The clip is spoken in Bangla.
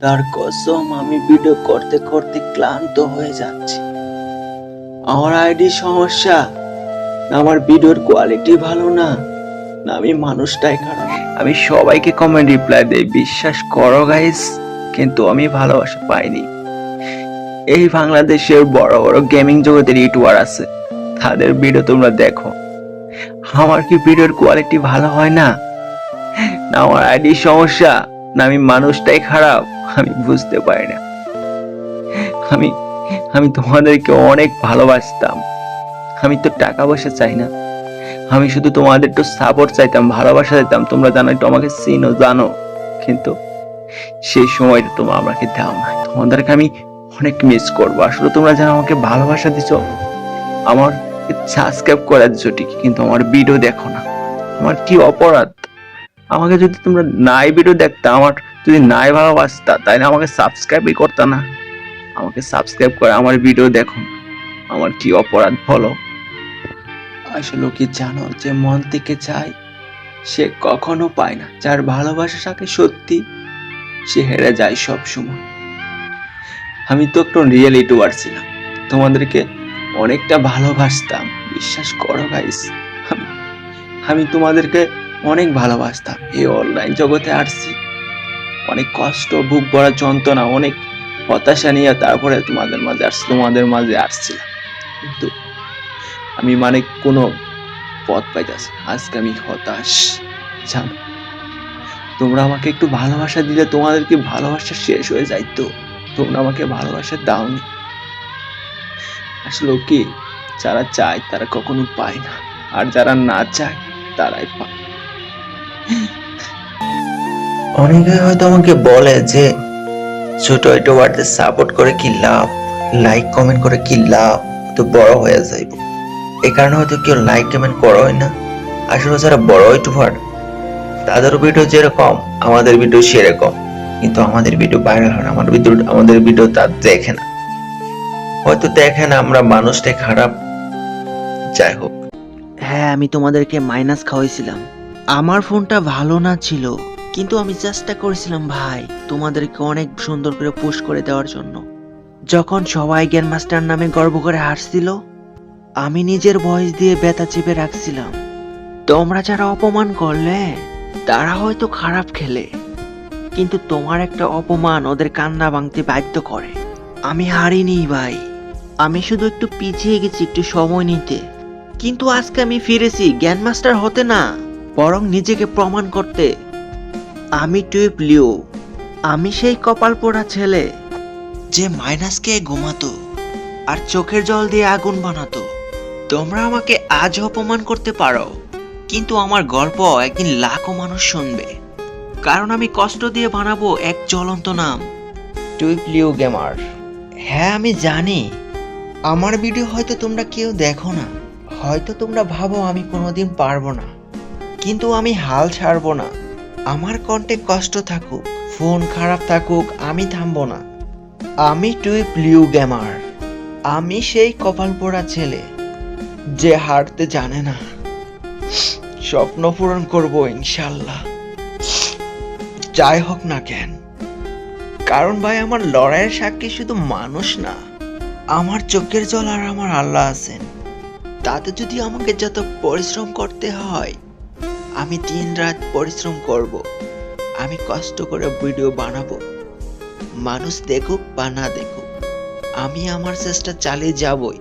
তার কসম, আমি ভিডিও করতে করতে ক্লান্ত হয়ে যাচ্ছি। আমার আইডি সমস্যা। না আমার ভিডিওর কোয়ালিটি ভালো না। না, আমি মানুষটাই খারাপ। আমি সবাইকে কমেন্ট রিপ্লাই দেই, বিশ্বাস করো গাইস কিন্তু আমি ভালোবাসা পাইনি। এই বাংলাদেশের বড় বড় গেমিং জগতের ইউটিউবার আছে। তাদের ভিডিও তোমরা দেখো। আমার কি ভিডিওর কোয়ালিটি ভালো হয় না? না, আমার আইডি সমস্যা। না, আমি মানুষটাই খারাপ। আমি বুঝতে পারি না। আমি আমি তোমাদেরকে অনেক ভালোবাসতাম। আমি তো টাকা পয়সা চাই না। আমি শুধু তোমাদের একটু সাপোর্ট চাইতাম, ভালোবাসা চাইতাম তোমরা জানো, একটু আমাকে চিনো, জানো। কিন্তু সেই সময়টা তোমরা আমাকে দাও না। তোমাদেরকে আমি অনেক মিস করব। আসলে তোমরা যেন আমাকে ভালোবাসা দিছো, আমার সাবস্ক্রাইব করে দিছো ঠিকই কিন্তু আমার ভিডিও দেখো না। আমার কি অপরাধ? আমাকে যদি তোমরা নাই ভিডিও দেখতা, আমার যদি নাই ভালোবাসতা তাহলে আমাকে সাবস্ক্রাইবই করতা না। আমাকে সাবস্ক্রাইব করে আমার ভিডিও দেখো। আমার কি অপরাধ বলো? আসলে কি জানো যে মন থেকে চায়? সে কখনো পায় না। যার ভালোবাসা থাকে সত্যি, সে হেরে যায় সব সময় আমি তো একটু রিয়েল ইউটিউবার ছিলাম। তোমাদেরকে অনেকটা ভালোবাসতাম। বিশ্বাস করো গাইস আমি তোমাদেরকে অনেক ভালোবাসতাম। এই অনলাইন জগতে আসছি। অনেক কষ্ট, বুক ভরা যন্ত্রণা, অনেক হতাশা নিয়ে তারপরে তোমাদের মাঝে আসছি, তোমাদের মাঝে আসছিলাম। কিন্তু আমি মানে কোনো পথ পাইতেছি। আজকে আমি হতাশ। জানো, তোমরা আমাকে একটু ভালোবাসা দিলে তোমাদেরকে ভালোবাসা শেষ হয়ে যাইতো তোমরা আমাকে ভালোবাসা দাওনি। আসলে কি যারা চায় তারা কখনো পায় না। আর যারা না চায়, তারাই পায়। অনেকে হয়তো আমাকে বলে যে, ছোট ইউটিউবারদের সাপোর্ট করে কি লাভ? লাইক কমেন্ট করে কি লাভ? তো বড় হয়ে যাইব। এই কারণে হয়তো কেউ লাইক কমেন্ট করোই না। আসলে যারা বড় ইউটিউবার তাদের ভিডিও যেরকম, আমাদের ভিডিও সেরকম। কিন্তু আমাদের ভিডিও ভাইরাল হয় না আমার ভিডিও আমাদের ভিডিও তার দেখে না। হয়তো দেখে না, আমরা মানুষটাই খারাপ। যাই হোক। হ্যাঁ আমি তোমাদেরকে মাইনাস খাওয়াইছিলাম। আমার ফোনটা ভালো না ছিল। কিন্তু আমি চেষ্টা করেছিলাম, ভাই, তোমাদেরকে অনেক সুন্দর করে পুশ করে দেওয়ার জন্য। যখন সবাই জ্ঞান মাস্টার নামে গর্ব করে হাসছিল আমি নিজের ভয়েস দিয়ে ব্যথা চেপে রাখছিলাম। তোমরা যারা অপমান করলে, তারা হয়তো খারাপ খেলে, কিন্তু তোমার একটা অপমান ওদের কান্না ভাঙতে বাধ্য করে। আমি হারিনি, ভাই। আমি শুধু একটু পিছিয়ে গেছি, একটু সময় নিতে। কিন্তু আজকে আমি ফিরেছি জ্ঞান মাস্টার হতে না, বরং নিজেকে প্রমাণ করতে। আমি টুইপ লিও আমি সেই কপাল পোড়া ছেলে যে মাইনাসকে ঘুমাতো আর চোখের জল দিয়ে আগুন বানাতো। তোমরা আমাকে আজ অপমান করতে পারো, কিন্তু আমার গল্প একদিন লাখো মানুষ শুনবে। কারণ আমি কষ্ট দিয়ে বানাবো এক জ্বলন্ত নাম টুইপ লিও গেমার। হ্যাঁ আমি জানি। আমার ভিডিও হয়তো তোমরা কেউ দেখো না। হয়তো তোমরা ভাবো আমি কোনোদিন পারব না। কিন্তু আমি হাল ছাড়বো না। আমার কণ্ঠে কষ্ট থাকুক, ফোন খারাপ থাকুক, আমি থামবো না। আমি টুই ব্লিউ গেমার আমি সেই কপাল পোড়া ছেলে যে হারতে জানে না। স্বপ্ন পূরণ করব ইনশাল্লাহ। যাই হোক না কেন, কারণ ভাই আমার লড়াইয়ের সাক্ষী শুধু মানুষ না, আমার চোখের জল আর আমার আল্লাহ আছেন। তাতে যদি আমাকে যত পরিশ্রম করতে হয় আমি দিন রাত পরিশ্রম করব। আমি কষ্ট করে ভিডিও বানাবো। মানুষ দেখুক বা না দেখুক, আমি আমার চেষ্টা চালিয়ে যাবই।